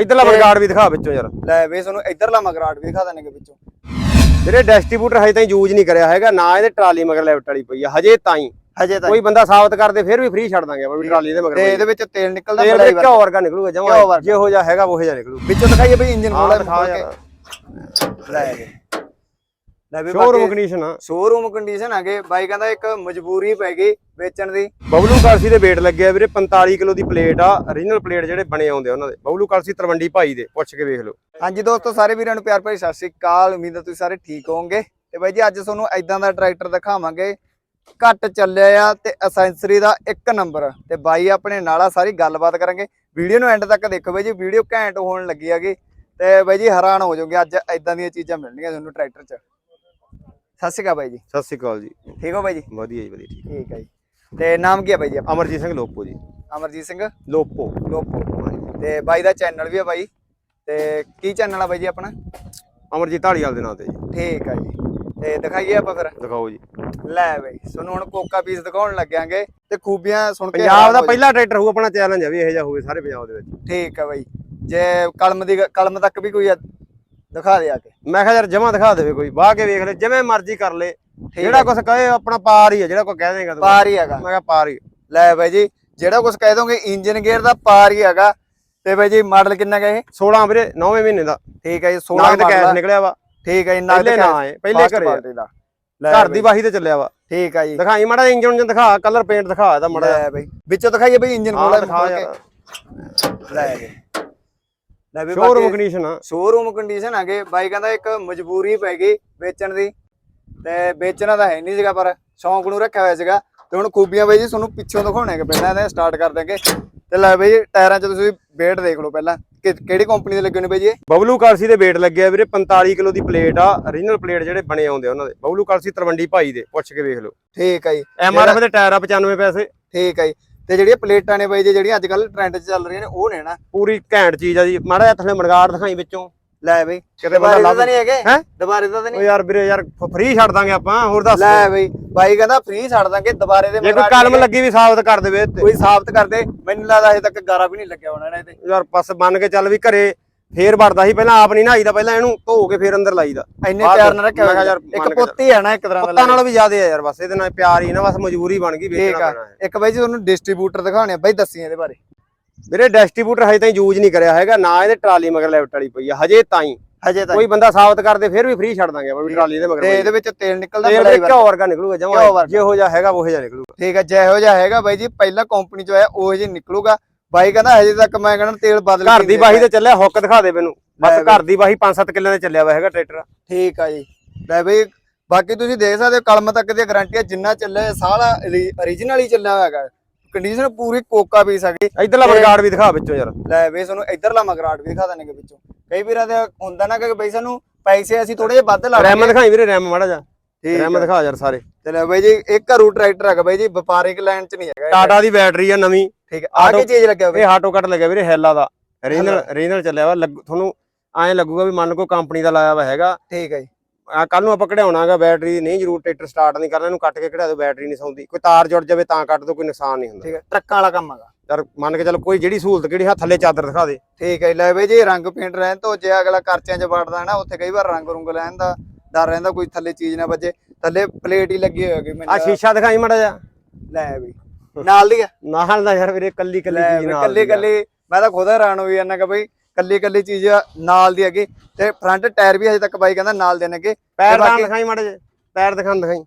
ਇਧਰਲਾ ਮਰਗਾੜ ਵੀ ਦਿਖਾ ਵਿੱਚੋਂ ਯਾਰ। ਲੈ ਵੇ ਤੁਹਾਨੂੰ ਇਧਰਲਾ ਮਗਰਾਟ ਵੀ ਦਿਖਾ ਦਣਗੇ ਵਿੱਚੋਂ। ਜਿਹੜੇ ਡਿਸਟ੍ਰੀਬਿਊਟਰ ਹਜੇ ਤਾਈਂ ਯੂਜ਼ ਨਹੀਂ ਕਰਿਆ ਹੈਗਾ ਨਾ ਇਹਦੇ ਟਰਾਲੀ ਮਗਰ ਲੈਫਟ ਵਾਲੀ ਪਈ ਆ ਹਜੇ ਤਾਈਂ। ਹਜੇ ਤਾਂ ਕੋਈ ਬੰਦਾ ਸਾਬਤ ਕਰਦੇ ਫਿਰ ਵੀ ਫ੍ਰੀ ਛੱਡ ਦਾਂਗੇ ਆਪਾਂ ਵੀ ਟਰਾਲੀ ਦੇ ਮਗਰ ਤੇ ਇਹਦੇ ਵਿੱਚ ਤੇਲ ਨਿਕਲਦਾ ਬੜਾ ਹੀ ਘਿਓ ਵਰਗਾ ਨਿਕਲੂਗਾ ਜਮਾ ਵਰਗਾ। ਜਿਹੋ ਜਿਹਾ ਹੈਗਾ ਉਹੋ ਜਿਹਾ ਨਿਕਲੂ। ਵਿੱਚੋਂ ਦਿਖਾਈਏ ਬਈ ਇੰਜਨ ਖੋਲਾ ਦਿਖਾ ਯਾਰ। ਲੈ। ਲੈ ਵੀ ਸ਼ੋਰੂਮ ਕੰਡੀਸ਼ਨ ਆ। ਸ਼ੋਰੂਮ ਕੰਡੀਸ਼ਨ ਹੈਗੇ। ਬਾਈ ਕਹਿੰਦਾ ਇੱਕ ਮਜਬੂਰੀ ਪੈ ਗਈ ਵੇਚਣ ਦੀ। ਬਬਲੂ ਕਲਸੀ ਦੇ weight ਲੱਗਿਆ ਵੀਰੇ 45 ਕਿਲੋ ਦੀ ਪਲੇਟ ਆ। Origignal ਪਲੇਟ ਜਿਹੜੇ ਬਣੇ ਆਉਂਦੇ ਉਹਨਾਂ ਦੇ। ਬਬਲੂ ਕਲਸੀ ਤਰਵੰਡੀ ਭਾਈ ਦੇ ਪੁੱਛ ਕੇ ਵੇਖ ਲਓ। ਹਾਂਜੀ ਦੋਸਤੋ ਸਾਰੇ ਵੀਰਾਂ ਨੂੰ ਪਿਆਰ ਭਰੀ ਸਤਿ ਸ੍ਰੀ ਅਕਾਲ। ਉਮੀਦ ਹੈ ਤੁਸੀਂ ਸਾਰੇ ਠੀਕ ਹੋਵੋਗੇ। ਤੇ ਬਾਈ ਜੀ ਅੱਜ ਤੁਹਾਨੂੰ ਐਦਾਂ ਦਾ ਟਰੈਕਟਰ ਦਿਖਾਵਾਂਗੇ। ਘੱਟ ਚੱਲਿਆ ਆ ਤੇ ਅਸੈਂਸਰੀ ਦਾ ਇੱਕ ਨੰਬਰ ਤੇ ਬਾਈ ਆਪਣੇ ਨਾਲ ਆ ਸਾਰੀ ਗੱਲਬਾਤ ਕਰਾਂਗੇ। ਵੀਡੀਓ ਨੂੰ ਐਂਡ ਤੱਕ ਦੇਖੋ ਬਾਈ ਜੀ। ਵੀਡੀਓ ਘੈਂਟ ਹੋਣ ਲੱਗੀ ਹੈਗੀ। ਤੇ ਬਾਈ ਜੀ ਹੈਰਾਨ ਹੋ ਜਾਓਗੇ ਅੱਜ ਐਦਾਂ ਦੀਆਂ ਚੀਜ਼ਾਂ ਮਿਲਣਗੀਆਂ ਤੁਹਾਨੂੰ ਟਰੈਕਟਰ 'ਚ। ਸਤਿ ਸ਼੍ਰੀ ਅਕਾਲ ਬਾਈ ਜੀ। ਸਤਿ ਸ਼੍ਰੀ ਅਕਾਲ ਜੀ। ਠੀਕ ਹੋ ਬਾਈ ਜੀ? ਵਧੀਆ ਜੀ ਵਧੀਆ ਠੀਕ। ਠੀਕ ਹੈ ਜੀ। ਤੇ ਨਾਮ ਕੀ ਹੈ ਬਾਈ ਜੀ ਆਪਣਾ? ਅਮਰਜੀਤ ਸਿੰਘ ਲੋਪੋ ਜੀ। ਅਮਰਜੀਤ ਸਿੰਘ? ਲੋਪੋ। ਲੋਪੋ। ਤੇ ਬਾਈ ਦਾ ਚੈਨਲ ਵੀ ਹੈ ਬਾਈ। ਤੇ ਕੀ ਚੈਨਲ ਆ ਬਾਈ ਜੀ ਆਪਣਾ? ਅਮਰਜੀਤ ਢਾਲੀਵਾਲ ਦੇ ਨਾਂ ਤੇ ਜੀ। ਠੀਕ ਆ ਜੀ। ਤੇ ਦਿਖਾਈਏ ਆਪਾਂ ਫਿਰ। ਦਿਖਾਓ ਜੀ। ਲੈ ਬਈ ਤੁਹਾਨੂੰ ਹੁਣ ਕੋਕਾ ਪੀਸ ਦਿਖਾਉਣ ਲੱਗਿਆਂਗੇ। ਤੇ ਖੂਬੀਆਂ ਸੁਣ ਕੇ ਪੰਜਾਬ ਹੈਰਾਨ ਦਾ ਹੋ ਪਹਿਲਾ ਟਰੈਕਟਰ ਹੋਊ ਆਪਣਾ ਚੈਲੰਜ ਹੈ ਵੀ ਇਹੋ ਜਿਹਾ ਹੋਵੇ ਸਾਰੇ ਪੰਜਾਬ ਦੇ ਵਿੱਚ। ਜਾਓ। ਠੀਕ ਆ ਬਾਈ। ਜੇ ਕਲਮ ਦੀ ਗ- ਕਲਮ ਤੱਕ ਵੀ ਕੋਈ ਆ- ਦਿਖਾ ਦੇ ਆ ਕੇ। ਮੈਂ ਕਿਹਾ ਯਾਰ ਜਮਾ ਦਿਖਾ ਦੇਵੇ ਕੋਈ ਬਾਹ ਕੇ ਵੇਖ ਲੈ ਜਿਵੇਂ ਮਰਜ਼ੀ ਕਰ ਲੈ। ਜਿਹੜਾ। ਕੁਝ ਕਹੇ ਆਪਣਾ ਪਾਰ ਹੀ ਹੈ ਜਿਹੜਾ ਕੋਈ ਕਹਿ ਦੇਗਾ ਤੂੰ। ਪਾਰ ਹੀ ਹੈਗਾ। ਮੈਂ ਕਿਹਾ ਪਾਰ ਹੀ ਲੈ ਬਾਈ ਜੀ ਜਿਹੜਾ ਕੁਝ ਕਹਿ ਦੋਗੇ ਇੰਜਨ ਗੇਅਰ ਦਾ ਪਾਰ ਹੀ ਹੈਗਾ। ਤੇ ਬਾਈ ਜੀ ਮਾਡਲ ਕਿੰਨਾ ਇਹ? 16 ਵੀਰੇ 9ਵੇਂ ਮਹੀਨੇ ਦਾ। ਠੀਕ ਹੈ ਜੀ 16 ਨਾਗ ਤੇ ਮਾਡਲ ਕੈਸ਼। ਨਿਕਲਿਆ ਵਾ। ਠੀਕ ਹੈ ਜੀ ਪਹਿਲੇ ਨਾ ਆਏ ਪਹਿਲੇ ਘਰੇ ਘਰ ਦੀ ਵਾਹੀ ਤੇ ਚੱਲਿਆ ਵਾ। ਠੀਕ ਆ ਜੀ। ਦਿਖਾਈ ਮਾੜਾ ਇੰਜਨ ਇੰਜਨ ਦਿਖਾ ਕਲਰ ਪੇਂਟ ਦਿਖਾ ਇਹਦਾ ਮਾੜਾ ਲੈ ਬਈ। ਵਿੱਚੋਂ ਦਿਖਾਈਏ ਬਈ ਇੰਜਨ ਹਾਂ ਖੋਲਾ ਦਿਖਾ ਲੈ ਜੀ। ਲੈ ਵੀ ਸ਼ੋਰੂਮ ਕੰਡੀਸ਼ਨ ਆ। ਸ਼ੋਰੂਮ ਕੰਡੀਸ਼ਨ ਹੈਗੇ ਬਾਈ ਕਹਿੰਦਾ ਇੱਕ ਮਜਬੂਰੀ ਪੈ ਗਈ ਵੇਚਣ ਦੀ। ਤੇ ਵੇਚਣਾ ਤਾਂ ਹੈ ਨਹੀਂ ਸੀਗਾ ਪਰ ਸ਼ੌਂਕ ਨੂੰ ਰੱਖਿਆ ਹੋਇਆ ਸੀਗਾ। ਤੇ ਹੁਣ ਖੂਬੀਆਂ ਬਾਈ ਜੀ ਤੁਹਾਨੂੰ ਪਿੱਛੋਂ ਦਿਖਾਉਣੇਗੇ ਪਹਿਲਾਂ ਇਹਦੇ ਸਟਾਰਟ ਕਰ ਦਾਂਗੇ ਤੇ ਲੈ ਬਾਈ ਟਾਇਰਾਂ 'ਚ ਤੁਸੀਂ ਵੇਟ ਦੇਖ ਲਓ ਪਹਿਲਾਂ। ਕਿ ਕਿਹੜੀ ਕੰਪਨੀ ਦੇ ਲੱਗੇ ਹੋਣੇ ਬਾਈ ਜੀ? ਇਹ? ਬਬਲੂ ਕਲਸੀ ਦੇ weight ਲੱਗਿਆ ਵੀਰੇ 45 ਕਿਲੋ ਦੀ ਪਲੇਟ ਆ। Origignal ਪਲੇਟ ਜਿਹੜੇ ਬਣੇ ਆਉਂਦੇ ਆ ਉਹਨਾਂ ਦੇ। ਬਬਲੂ ਕਲਸੀ ਤਰਵੰਡੀ ਭਾਈ ਦੇ ਪੁੱਛ ਕੇ ਵੇਖ ਲਓ। ਠੀਕ ਹੈ ਜੀ। ਐਮਆਰਐਫ ਦੇ ਟਾਇਰ ਆ 95 ਪੈਸੇ। ਠੀਕ ਹੈ ਜੀ। ਤੇ ਜਿਹੜੀਆਂ ਪਲੇਟਾਂ ਨੇ ਬਾਈ ਜੀ ਜਿਹੜੀਆਂ ਅੱਜ ਕੱਲ ਟ੍ਰੈਂਡ 'ਚ ਚੱਲ ਰਹੀਆਂ ਨੇ ਉਹ ਨੇ ਨਾ। ਪੂਰੀ ਘੈਂਟ ਚੀਜ਼ ਆ ਜੀ। ਮਾੜਾ ਜਿਹਾ ਥੱਲੇ ਮੜਗਾੜ ਦਿਖਾਈ ਵਿੱਚੋਂ। ਲੈ ਬਈ ਕਿਤੇ ਬੰਦਾ ਲੱਭ ਨਹੀਂ ਹੈਗੇ? ਹੈਂ? ਦੁਬਾਰੇ ਤਾਂ ਓ ਨਹੀਂ? ਯਾਰ ਵੀਰੇ ਯਾਰ ਫ੍ਰੀ ਛੱਡ ਦਾਂਗੇ ਆਪਾਂ ਹੋਰ ਦੱਸ। ਲੈ ਬਈ ਬਾਈ ਕਹਿੰਦਾ ਫ੍ਰੀ ਛੱਡ ਦਾਂਗੇ ਦੁਬਾਰੇ ਦੇ ਜੇ ਕੋਈ ਕਲਮ ਲੱਗੀ ਵੀ ਸਾਬਤ ਕਰ ਦੇਵੇ ਕੋਈ ਸਾਬਤ ਕਰ ਦੇ ਮੈਨੂੰ ਲੱਗਦਾ ਅਜੇ ਤੱਕ ਗਾਰਾ ਵੀ ਨਹੀਂ ਲੱਗਿਆ ਹੋਣਾ ਇਹਦੇ। ਯਾਰ ਬਸ ਮੰਨ ਕੇ ਚੱਲ ਵੀ ਘਰੇ ਫੇਰ ਵੜਦਾ ਸੀ ਪਹਿਲਾਂ ਆਪ ਨਹੀਂ ਨਹਾਈਦਾ ਪਹਿਲਾਂ ਇਹਨੂੰ ਧੋ ਕੇ ਫੇਰ ਅੰਦਰ ਲਾਈਦਾ। ਇੰਨੇ ਬਾਅਦ ਪਿਆਰ ਨਾਲ ਰੱਖਿਆ ਮੈਂ ਕਿਹਾ ਹੋਇਆ ਯਾਰ ਇੱਕ ਮੰਨ ਕੇ ਪੁੱਤ ਹੀ ਨਾ ਇੱਕ ਤਰ੍ਹਾਂ ਦਾ ਪੱਤਾ ਨਾਲੋਂ ਵੀ ਜ਼ਿਆਦਾ ਆ ਯਾਰ ਬਸ ਇਹਦੇ ਨਾਲ ਪਿਆਰ ਹੀ ਨਾ ਬਸ ਮਜਬੂਰੀ ਬਣ ਗਈ ਠੀਕ ਵੇਚਣਾ ਆ। ਪੈਣਾ ਹੈ। ਇੱਕ ਬਾਈ ਜੀ ਤੁਹਾਨੂੰ ਡਿਸਟ੍ਰੀਬਿਊਟਰ ਦਿਖਾਉਣੇ ਆ ਬਾਈ ਦੱਸੀ ਇਹਦੇ ਬਾਰੇ। ਵੀਰੇ ਡਿਸਟ੍ਰੀਬਿਊਟਰ ਹਜੇ ਤਾਈਂ ਯੂਜ਼ ਨਹੀਂ ਕਰਿਆ ਹੈਗਾ ਨਾ ਇਹਦੇ ਟਰਾਲੀ ਮਗਰ ਲੈਫਟ ਵਾਲੀ ਪਈ ਆ ਹਜੇ ਤਾਈਂ। ਹਜੇ ਤਾਂ ਕੋਈ ਬੰਦਾ ਸਾਬਤ ਕਰਦੇ ਫਿਰ ਵੀ ਫ੍ਰੀ ਛੱਡ ਦਾਂਗੇ ਆਪਾਂ ਵੀ ਟਰਾਲੀ ਦੇ ਮਗਰ ਤੇ ਪਈ ਆ। ਇਹਦੇ ਵਿੱਚ ਤੇਲ ਨਿਕਲਦਾ ਤੇਲ ਬੜਾ ਦੇ ਹੀ ਘਿਓ ਵਰਗਾ ਨਿਕਲੂਗਾ ਘਿਓ ਜਮਾ ਵਰਗਾ। ਜਿਹੋ ਜਿਹਾ ਹੈਗਾ ਉਹੋ ਜਿਹਾ ਨਿਕਲੂਗਾ। ਠੀਕ ਆ ਜਿਹੋ ਜਿਹਾ ਹੈਗਾ ਬਾਈ ਜੀ ਪਹਿਲਾਂ ਕੰਪਨੀ ਚ ਆਇਆ ਉਹ ਜਿਹਾ ਨਿਕਲੂਗਾ। ਬਾਈ ਕਹਿੰਦਾ ਹਜੇ ਤੱਕ ਮੈਂ ਕਹਿੰਦਾ ਤੇਲ ਬਦਲ ਘਰ ਦੀ ਵਾਹੀ ਤੇ ਚੱਲਿਆ ਹੁੱਕ ਦਿਖਾ ਦੇ ਮੈਨੂੰ। ਬਸ ਘਰ ਦੀ ਵਾਹੀ 5-7 ਕਿੱਲੇ ਤੇ ਚੱਲਿਆ ਵਾ ਹੈਗਾ ਟਰੈਕਟਰ। ਠੀਕ ਆ ਜੀ। ਲੈ ਬਈ ਬਾਕੀ ਤੁਸੀਂ ਦੇਖ ਸਕਦੇ ਹੋ ਕਲਮ ਤੱਕ ਦੀ ਗਾਰੰਟੀ ਆ ਜਿੰਨਾ ਚੱਲਿਆ ਸਾਰਾ origignal ਹੀ ਚੱਲਿਆ ਹੋਇਆ ਹੈਗਾ। ਕੰਡੀਸ਼ਨ ਪੂਰੀ ਕੋਕਾ ਪੀਸ ਹੈਗੀ। ਇਧਰਲਾ ਬਰਗਾੜ ਵੀ ਦਿਖਾ ਵਿੱਚੋਂ ਯਾਰ। ਲੈ ਬਈ ਤੁਹਾਨੂੰ ਇਧਰਲਾ ਮਗਰਾਟ ਵੀ ਦਿਖਾ ਦੇਣਗੇ ਵਿੱਚੋਂ। ਕਈ ਵੀਰਾਂ ਦੇ ਹੁੰਦਾ ਨਾ ਕਿ ਬਈ ਸਾਨੂੰ ਪੈਸੇ ਅਸੀਂ ਥੋੜੇ ਜਿਹਾ ਵੱਧ ਲਾ ਰੈਮ ਦਿਖਾਈ ਵੀਰੇ ਰੈਮ ਮਾੜਾ ਜਾ ਰੈਮ। ਦਿਖਾ ਯਾਰ ਸਾਰੇ। ਤੇ ਲੈ ਬਈ ਜੀ ਇੱਕ ਘਰੂ ਟਰੈਕਟਰ ਹੈਗਾ ਬਈ ਜੀ ਵਪਾਰਿਕ ਲਾਈਨ ਚ ਨਹੀਂ ਹੈਗਾ। ਟਾਟਾ ਦੀ ਬੈਟਰੀ ਆ ਨਵੀਂ। ਠੀਕ ਹੈ ਆ ਕੀ ਚੀਜ਼ ਲੱਗਿਆ ਬਈ ਇਹ ਆਟੋ ਕੱਟ ਲੱਗਿਆ ਵੀਰੇ ਹੈਲਾ ਦਾ। ਰੀਜਨਲ ਰੀਜਨਲ ਚੱਲਿਆ ਵਾ। ਤੁਹਾਨੂੰ ਐਂ ਲੱਗੂਗਾ ਵੀ ਮੰਨ ਕੋ ਕੰਪਨੀ ਦਾ ਲਾਇਆ ਵਾ ਹੈਗਾ। ਠੀਕ ਹੈ ਜੀ। ਆ ਕੱਲ ਨੂੰ ਆਪਾਂ ਕਢਾਉਣਾਗਾ ਬੈਟਰੀ ਨਹੀਂ ਜ਼ਰੂਰ ਟਰੈਕਟਰ ਸਟਾਰਟ ਨਹੀਂ ਕਰਨਾ ਇਹਨੂੰ ਕੱਟ ਕੇ ਕਢਾ ਦਿਓ ਬੈਟਰੀ ਨਹੀਂ ਸੌਂਦੀ। ਕੋਈ ਤਾਰ ਜੁੜ ਜਾਵੇ ਤਾਂ ਕੱਟ ਦਿਓ ਕੋਈ ਨੁਕਸਾਨ ਨਹੀਂ ਹੁੰਦਾ। ਠੀਕ ਹੈ ਟਰੱਕਾਂ ਵਾਲਾ ਕੰਮ ਹੈਗਾ। ਯਾਰ ਮੰਨ ਕੇ ਚੱਲ ਕੋਈ ਜਿਹੜੀ ਸਹੂਲਤ ਕਿਹੜੀ ਹਾਂ ਥੱਲੇ ਚਾਦਰ ਦਿਖਾ ਦੇ। ਠੀਕ ਹੈ ਲੈ ਬਈ ਜੀ ਰੰਗ ਪੇਂਟ ਰਹਿਣ ਤੋਂ ਜੇ ਅਗਲਾ ਕਰਚਿਆਂ 'ਚ ਵੜਦਾ ਨਾ ਉੱਥੇ ਕਈ ਵਾਰ ਰੰਗ ਰੁੰਗ ਲੈਣ ਦਾ ਡਰ ਰਹਿੰਦਾ ਕੋਈ ਥੱਲੇ ਚੀਜ਼ ਨਾ ਵੱਜੇ। ਥੱਲੇ ਪਲੇਟ ਹੀ ਲੱਗੀ ਹੋਈ ਹੈਗੀ ਆ ਮੈਨੂੰ ਸ਼ੀਸ਼ਾ ਦਿਖਾਈ ਮਾੜਾ ਜਾ ਲੈ ਬਈ। ਨਾਲ ਦੀ ਆ। ਨਾਲ ਦਾ ਯਾਰ ਵੀਰੇ ਕੱਲੀ ਕੱਲੀ ਚੀਜ਼ ਨਾਲ ਕੱਲੀ ਦੀ। ਕੱਲੀ ਮੈਂ ਤਾਂ ਖੁਦ ਹੈਰਾਨ ਹੋਈ ਜਾਂਦਾ ਕਿ ਬਈ ਕੱਲੀ ਕੱਲੀ ਚੀਜ਼ ਨਾਲ ਦੀ ਹੈਗੀ। ਤੇ ਫਰੰਟ ਟਾਇਰ ਵੀ ਹਜੇ ਤੱਕ ਬਾਈ ਕਹਿੰਦਾ ਨਾਲ ਦੇਣਗੇ ਪੈਰ ਤੇ ਤਾਂ ਬਾਕੀ- ਦਿਖਾਈ ਮਾੜਾ ਜੇ ਪੈਰ ਦਿਖਾਣ ਦਿਖਾਈ।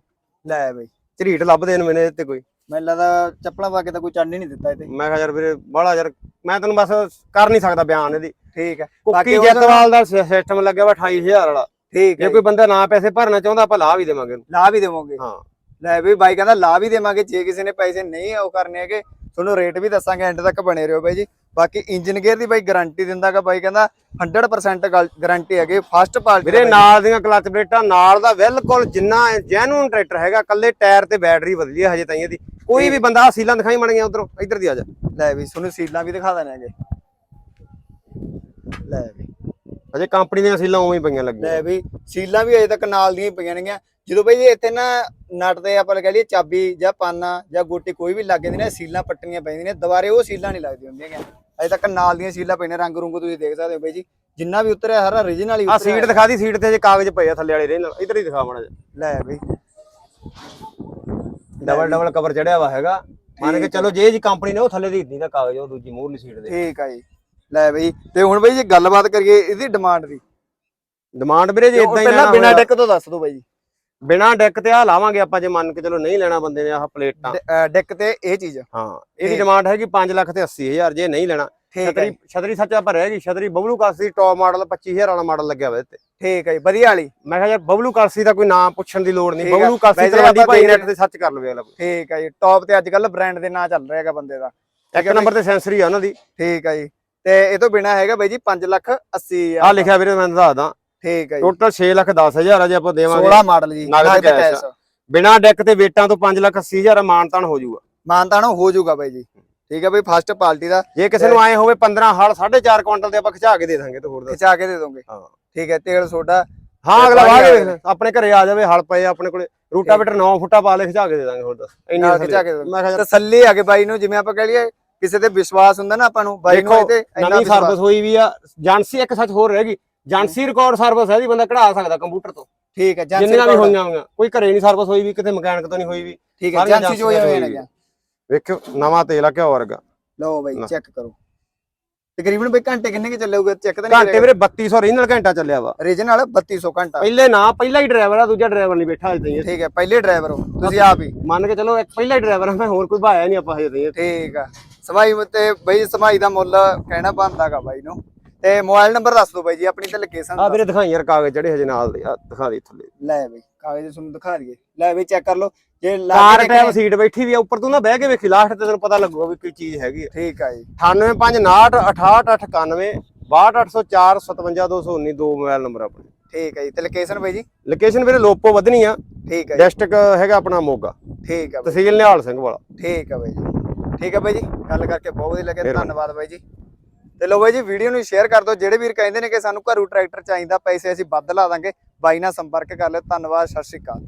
ਲੈ ਬਈ। ਝਰੀਟ ਲੱਭਦੇ ਨੇ ਮੈਨੇ ਤੇ ਕੋਈ। ਮੈਨੂੰ ਲੱਗਦਾ ਚੱਪਲਾਂ ਪਾ ਕੇ ਤਾਂ ਕੋਈ ਚੰਨ ਹੀ ਨਹੀਂ ਦਿੱਤਾ ਇਹ ਤੇ ਮੈਂ ਕਿਹਾ ਯਾਰ ਵੀਰੇ ਬੜਾ ਯਾਰ ਮੈਂ ਤੈਨੂੰ ਬਸ ਕਰ ਨਹੀਂ ਸਕਦਾ ਬਿਆਨ ਇਹਦੀ। ਠੀਕ ਹੈ। ਕੁੱਕੀ ਜੈਤਵਾਲ ਦਾ ਸਿਸਟਮ ਲੱਗਿਆ ਵਾ 28000 ਵਾਲਾ। ਠੀਕ ਜੇ ਹੈ ਕੋਈ ਬੰਦਾ ਨਾ ਪੈਸੇ ਭਰਨਾ ਚਾਹੁੰਦਾ ਆਪਾਂ ਲਾ ਵੀ ਦੇਵਾਂਗੇ। ਲਾ ਵੀ ਦੇਵੋਗੇ। ਹਾਂ। ਲੈ ਵੀ ਬਾਈ ਕਹਿੰਦਾ ਲਾ ਵੀ ਦੇਵਾਂਗੇ ਜੇ ਕਿਸੇ ਨੇ ਪੈਸੇ ਨਹੀਂ ਉਹ ਕਰਨੇ ਹੈਗੇ ਤੁਹਾਨੂੰ ਰੇਟ ਵੀ ਦੱਸਾਂਗੇ ਐਂਡ ਤੱਕ ਬਣੇ ਰਹੋ ਬਾਈ ਜੀ। ਬਾਕੀ ਇੰਜਨ ਗੇਅਰ ਦੀ ਬਾਈ ਗਾਰੰਟੀ ਦਿੰਦਾਗਾ ਬਾਈ ਕਹਿੰਦਾ 100% ਗਾਰੰਟੀ ਹੈਗੀ ਫਸਟ ਪਾਰਟੀ ਵੀਰੇ ਨਾਲ ਦੀਆਂ ਕਲਚ ਪਲੇਟਾਂ ਨਾਲ ਦਾ ਬਿਲਕੁਲ ਜਿੰਨਾ ਜੈਨੂਨ ਟਰੈਕਟਰ ਹੈਗਾ ਕੱਲੇ ਟਾਇਰ ਤੇ ਬੈਟਰੀ ਬਦਲੀ ਹੈ ਹਜੇ ਤਾਈਂ ਇਹਦੀ। ਕੋਈ ਵੀ ਬੰਦਾ ਸੀਲਾਂ ਦਿਖਾਈ ਮਣੀਆਂ ਉਧਰੋਂ ਇੱਧਰ ਦੀ ਆ ਜਾ। ਲੈ ਵੀ ਤੁਹਾਨੂੰ ਸੀਲਾਂ ਵੀ ਦਿਖਾ ਦੇਣੇ ਹੈਗੇ। ਲੈ ਵੀ। ਅਜੇ ਕੰਪਨੀ ਦੀਆਂ ਸੀਲਾਂ ਉਵੇਂ ਹੀ ਪਈਆਂ ਲੱਗੀਆਂ। ਲੈ ਵੀ ਸੀਲਾਂ ਵੀ ਅਜੇ ਤੱਕ ਨਾਲ ਦੀਆਂ ਹੀ ਪਈਆਂ ਨੇਗੀਆਂ। ਜਦੋਂ ਬਈ ਜੀ ਇੱਥੇ ਨਾ ਨਟ ਤੇ ਆਪਾਂ ਕਹ ਲਈਏ ਚਾਬੀ ਜਾਂ ਪਾਨਾ ਜਾਂ ਗੋਟੀ ਕੋਈ ਵੀ ਲੱਗ ਜਾਂਦੀ ਨੇ ਸੀਲਾਂ ਪੱਟਣੀਆਂ ਪੈਂਦੀਆਂ ਨੇ ਦੁਬਾਰੇ ਉਹ ਸੀਲਾਂ ਨਹੀਂ ਲੱਗਦੀਆਂ ਹੁੰਦੀਆਂ ਅਜੇ ਤੱਕ ਨਾਲ ਦੀਆਂ ਸੀਲਾਂ ਪਈਆਂ ਰੰਗ ਰੁੰਗ ਤੁਸੀਂ ਦੇਖ ਸਕਦੇ ਹੋ ਬਾਈ ਜੀ। ਜਿੰਨਾ ਵੀ ਉਤਰਿਆ ਸਾਰਾ origignal ਹੀ ਆ ਉਤਰਿਆ ਸੀਟ ਦਿਖਾ ਦੀ ਸੀਟ ਤੇ ਜੇ ਕਾਗਜ਼ ਪਏ ਆ ਥੱਲੇ ਵਾਲੇ ਰੇ ਨਾਲ ਇਧਰ ਹੀ ਦਿਖਾ ਜਿਹਾ। ਲੈ ਬਈ। ਡਬਲ ਡਬਲ ਕਵਰ ਚੜਿਆ ਵਾ ਹੈਗਾ। ਮੰਨ ਕੇ ਚਲੋ ਜੇ ਜੀ ਕੰਪਨੀ ਨੇ ਉਹ ਥੱਲੇ ਦੀ ਦਿੱਤੀ ਨਾ ਕਾਗਜ਼ ਉਹ ਦੂਜੀ ਮੂਹਰਲੀ ਸੀਟ ਦੇ। ਠੀਕ ਆ ਜੀ। ਲੈ ਬਈ। ਤੇ ਹੁਣ ਬਈ ਜੇ ਗੱਲਬਾਤ ਕਰੀਏ ਇਹਦੀ ਡਿਮਾਂਡ ਦੀ। ਡਿਮਾਂਡ ਵੀਰੇ ਜੇ ਇਦਾਂ ਹੀ ਪਹਿਲਾਂ ਬਿਨਾ ਡੈਕ ਤੋਂ ਦੱਸ ਦਿਓ ਬਾਈ। ਜੀ ਬਿਨਾਂ ਡੈਕ ਤੇ ਆ ਲਾਵਾਂਗੇ ਆਪਾਂ ਜੇ ਮੰਨ ਕੇ ਚਲੋ ਨਹੀਂ ਲੈਣਾ ਬੰਦੇ ਨੇ ਆਹ ਪਲੇਟਾਂ ਡੈਕ ਤੇ ਇਹ ਚੀਜ਼। ਹਾਂ ਇਹਦੀ। ਡਿਮਾਂਡ ਹੈਗੀ 5 ਲੱਖ ਤੇ 80 ਹਜ਼ਾਰ ਜੇ ਨਹੀਂ ਲੈਣਾ। ਛਤਰੀ ਛਤਰੀ ਸੱਚਾ ਪਰ ਹੈਗੀ ਛਤਰੀ ਬਬਲੂ ਕਾਸੀ ਟੌਪ ਮਾਡਲ 25000 ਵਾਲਾ ਮਾਡਲ ਲੱਗਿਆ ਹੋਇਆ ਤੇ। ਠੀਕ ਹੈ ਜੀ ਵਧੀਆ ਵਾਲੀ। ਮੈਂ ਕਿਹਾ ਯਾਰ ਬਬਲੂ ਕਾਸੀ ਦਾ ਕੋਈ ਨਾਮ ਪੁੱਛਣ ਦੀ ਲੋੜ ਨਹੀਂ। ਬਬਲੂ ਕਾਸੀ ਤਲਵੰਡੀ ਭਾਈ ਨੈਟ ਤੇ ਸਰਚ ਕਰ ਲਵੇ ਅਗਲਾ ਠੀਕ ਹੈ ਜੀ ਟੌਪ ਤੇ ਅੱਜ ਕੱਲ ਬ੍ਰਾਂਡ ਦੇ ਨਾਂ ਚੱਲ ਰਿਹਾ ਹੈਗਾ ਬੰਦੇ ਦਾ। ਇੱਕ ਨੰਬਰ ਤੇ ਸੈਂਸਰੀ ਆ ਉਹਨਾਂ ਦੀ। ਠੀਕ ਹੈ ਜੀ ਤੇ ਇਹ ਤੋਂ ਬਿਨਾ ਹੈਗਾ ਬਾਈ ਜੀ 5 ਲੱਖ 80 ਆ ਲਿਖਿਆ ਵੀਰੇ ਮੈਂ ਦੱਸਦਾ। ਠੀਕ ਹੈ ਜੀ। ਟੋਟਲ 6 ਲੱਖ 10 ਹਜ਼ਾਰ ਆ ਜੇ ਆਪਾਂ ਦੇਵਾਂਗੇ। 16 ਮਾਡਲ ਜੀ ਨਗਦ ਕੈਸ਼। ਬਿਨਾਂ ਡੈਕ ਤੇ ਵੇਟਾਂ ਤੋਂ 5 ਲੱਖ 80 ਹਜ਼ਾਰ ਮਾਨਤਾਨ ਹੋ ਜਾਊਗਾ। ਮਾਨਤਾਨ ਹੋ ਜਾਊਗਾ ਬਾਈ ਜੀ। ਠੀਕ ਹੈ ਬਾਈ ਫਸਟ ਪਾਰਟੀ ਦਾ। ਜੇ ਕਿਸੇ ਨੂੰ ਆਏ ਹੋਵੇ 15 ਹਲ 4.5 ਕੁਇੰਟਲ ਦੇ ਆਪਾਂ ਖਿਚਾ ਕੇ ਦੇ ਦਾਂਗੇ ਤੇ ਹੋਰ ਖਿਚਾ ਕੇ ਦੇ ਦੋਗੇ। ਹਾਂ। ਠੀਕ ਹੈ ਤੇਲ ਸੋਡਾ। ਹਾਂ ਤੇ ਅਗਲਾ ਵਾਹ ਕੇ ਆਪਣੇ ਘਰੇ ਆ ਜਾਵੇ ਹਲ ਪਏ ਆਪਣੇ ਕੋਲੇ ਰੂਟਾਵੇਟਰ 9 ਫੁੱਟਾ ਪਾ ਲੈ ਖਿਚਾ ਕੇ ਦੇ ਦਾਂਗੇ ਹੋਰ ਦੱਸ। ਇੰਨੀ। ਖਿਚਾ ਕੇ ਮੈਂ ਕਿਹਾ ਤਸੱਲੀ ਆ ਕੇ ਬਾਈ ਨੂੰ ਜਿਵੇਂ ਆਪਾਂ ਕਹਿ ਲਈਏ ਕਿਸੇ ਤੇ ਵਿਸ਼ਵਾਸ ਹੁੰਦਾ ਨਾ ਆਪਾਂ ਨੂੰ ਬਾਈ ਨੂੰ ਤੇ ਇੰਨਾ ਵਿਸ਼ਵਾਸ- ਸਰਵਿਸ ਹੋਈ ਵੀ ਆ। ਜਾਂਸੀ ਇੱਕ ਸੱਚ ਹੋਰ ਰਹਿ ਗਈ। ਜਾਂਸੀ ਰਿਕਾਰਡ ਸਰਵਿਸ ਹੈ ਜੀ ਬੰਦਾ ਕਢਾ ਸਕਦਾ ਕੰਪਿਊਟਰ ਤੋਂ। ਠੀਕ ਹੈ ਜਾਂਸੀ ਜਿੰਨੀਆਂ ਵੀ ਹੋਈਆਂ ਹੋਈਆਂ ਕੋਈ ਘਰੇ ਨਹੀਂ ਸਰਵਿਸ ਹੋਈ ਵੀ ਕਿਤੇ ਮਕੈਨਿਕ ਤੋਂ ਨਹੀਂ ਹੋਈ ਵੀ। ਠੀਕ ਹੈ ਜਾਂਸੀ ਜੋ ਹੋਈਆਂ। ਨੇ ਵੇਖਿਓ ਨਵਾਂ ਤੇਲ ਆ ਘਿਓ ਵਰਗਾ। ਲਓ ਬਾਈ। ਚੈੱਕ ਕਰੋ। ਤਕਰੀਬਨ ਬਈ ਘੰਟੇ ਕਿੰਨੇ ਕਿ ਚੱਲੇਗਾ ਚੈੱਕ ਤਾਂ ਘੰਟੇ ਵੀਰੇ 3200 ਰੀਜਨਲ ਘੰਟਾ ਚੱਲਿਆ ਵਾ। ਰੀਜਨਲ 3200 ਘੰਟਾ। ਪਹਿਲੇ ਨਾ ਪਹਿਲਾ ਹੀ ਡਰਾਈਵਰ ਆ ਦੂਜਾ ਡਰਾਈਵਰ ਨਹੀਂ ਬੈਠਾ ਹਜੇ ਠੀਕ ਹੈ ਪਹਿਲੇ ਡਰਾਈਵਰ ਹੋ ਤੁਸੀਂ ਆਪ ਹੀ। ਮੰਨ ਕੇ ਚਲੋ ਇੱਕ ਪਹਿਲਾ ਹੀ ਡਰਾਈਵਰ ਆ ਮੈਂ ਹੋਰ ਕੋਈ ਭਾਇਆ ਨਹੀਂ ਆਪਾਂ ਹਜੇ ਠੀਕ ਆ। ਸਮਾਈ ਤੇ ਬਈ ਸਮਾਈ ਦਾ ਮੁੱਲ ਕਹਿਣਾ ਬਣਦਾਗਾ ਬਾਈ ਨੂੰ। ਤੇ ਮੋਬਾਈਲ ਨੰਬਰ ਦੱਸ ਦਿਓ ਬਾਈ ਜੀ ਆਪਣੀ ਤੇ ਲੋਕੇਸ਼ਨ ਆ ਵੀਰੇ ਦਿਖਾਈ ਯਾਰ ਕਾਗਜ਼ ਜਿਹੜੇ ਹਜੇ ਨਾਲ ਦੇ ਆ ਦਿਖਾ ਦੇ ਥੱਲੇ। ਲੈ ਬਈ ਕਾਗਜ਼ ਤੁਹਾਨੂੰ ਦਿਖਾ ਦਈਏ। ਲੈ ਬਈ ਚੈੱਕ ਕਰ ਲਓ। ਜੇ ਕਾਰ ਟਾਈਪ ਸੀਟ ਬੈਠੀ ਵੀ ਆ ਉੱਪਰ ਤੂੰ ਨਾ ਬਹਿ ਕੇ ਵੇਖੀ ਲਾਸਟ ਤੇ ਤੈਨੂੰ ਪਤਾ ਲੱਗੂਗਾ ਵੀ ਕੋਈ ਚੀਜ਼ ਹੈਗੀ ਠੀਕ ਆ ਜੀ। 98559 68891 62804 57219 ਦੋ ਮੋਬਾਈਲ ਨੰਬਰ ਆਪਣੇ। ਠੀਕ ਆ ਜੀ ਤੇ ਲੋਕੇਸ਼ਨ ਬਾਈ ਜੀ? ਲੋਕੇਸ਼ਨ ਵੀਰੇ ਲੋਪੋ ਵਧਣੀ ਆ। ਠੀਕ ਆ ਜੀ। ਡਿਸਟ੍ਰਿਕਟ ਹੈਗਾ ਆਪਣਾ ਮੋਗਾ। ਠੀਕ ਆ ਬਾਈ। ਤਹਿਸੀਲ ਨਿਹਾਲ ਸਿੰਘ ਵਾਲਾ। ਠੀਕ ਆ ਬਾਈ ਜੀ। ਠੀਕ ਆ ਬਾਈ ਜੀ ਗੱਲ ਕਰਕੇ ਬਹੁਤ ਵਧੀਆ ਲੱਗਿਆ। ਧੰਨਵਾਦ ਬਾਈ ਜੀ। ਤੇ ਲੋ ਬਾਈ ਜੀ ਵੀਡੀਓ ਨੂੰ ਸ਼ੇਅਰ ਕਰ ਦਿਓ। ਜਿਹੜੇ ਵੀਰ ਕਹਿੰਦੇ ਨੇ ਕਿ ਸਾਨੂੰ ਘਰੂ ਟਰੈਕਟਰ ਚਾਹੀਦਾ, ਪੈਸੇ ਅਸੀਂ ਵੱਧ ਲਾ ਦਾਂਗੇ। ਬਾਈ ਨਾਲ ਸੰਪਰਕ ਕਰ ਲਿਓ। ਧੰਨਵਾਦ, ਸਤਿ ਸ਼੍ਰੀ ਅਕਾਲ।